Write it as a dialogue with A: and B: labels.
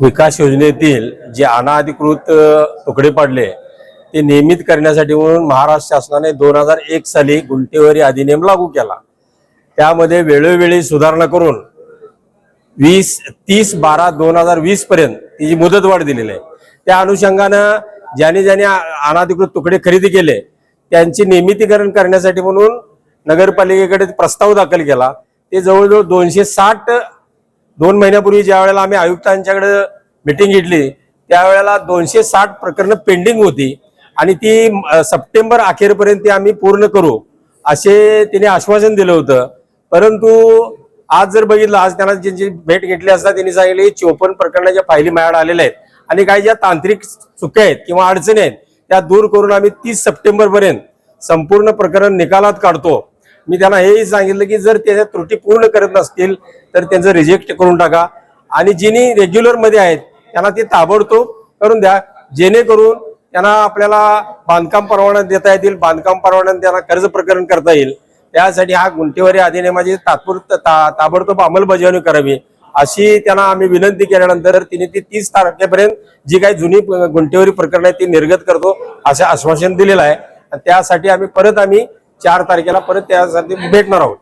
A: विकास योजनेतील जे अनाधिकृत तुकडे पडले ते नियमित करण्यासाठी म्हणून महाराष्ट्र शासनाने दोन हजार एक साली गुंटेवारी अधिनियम लागू केला. त्यामध्ये वेळोवेळी सुधारणा करून वीस तीस बारा दोन हजार वीस पर्यंत तिची मुदतवाढ दिलेली आहे त्या अनुषंगानं ज्याने ज्याने अनाधिकृत तुकडे खरेदी केले त्यांचे नियमितीकरण करण्यासाठी म्हणून नगरपालिकेकडे प्रस्ताव दाखल केला. ते जवळजवळ दोनशे साठ दोन महिन्यापूर्वी ज्या वेळेला आम्ही आयुक्तांच्याकडे मिटिंग घेतली त्यावेळेला दोनशे साठ प्रकरणं पेंडिंग होती. आणि ती सप्टेंबर अखेरपर्यंत ती आम्ही पूर्ण करू असे तिने आश्वासन दिलं होतं. परंतु आज जर बघितलं आज त्यांना ज्यांची भेट घेतली असता त्यांनी सांगितले चोपन्न प्रकरणाच्या फायली माझ्याकडे आलेल्या आहेत आणि काही ज्या तांत्रिक चुक्या आहेत किंवा अडचणी आहेत त्या दूर करून आम्ही तीस सप्टेंबर पर्यंत संपूर्ण प्रकरण निकालात काढतो. मी त्यांना हेही सांगितलं की जर त्याच्या त्रुटी पूर्ण करत नसतील तर त्यांचं रिजेक्ट करून टाका. आणि जिनी रेग्युलरमध्ये आहेत त्यांना ते ताबडतोब करून द्या. जेणेकरून त्यांना आपल्याला बांधकाम परवाना देता येतील बांधकाम परवान्याने त्यांना कर्ज प्रकरण करता येईल. त्यासाठी हा गुंठेवारी अधिनियमाची तात्पुरत ता- ताबडतोब अंमलबजावणी करावी. अशी त्यांना आम्ही विनंती केल्यानंतर तिने ती तीस तारखेपर्यंत जी काही जुनी गुंठेवारी प्रकरण आहे ती निर्गत करतो असं आश्वासन दिलेलं आहे. आणि त्यासाठी आम्ही परत आम्ही चार तारखेला परत त्यासाठी भेटणार आहोत.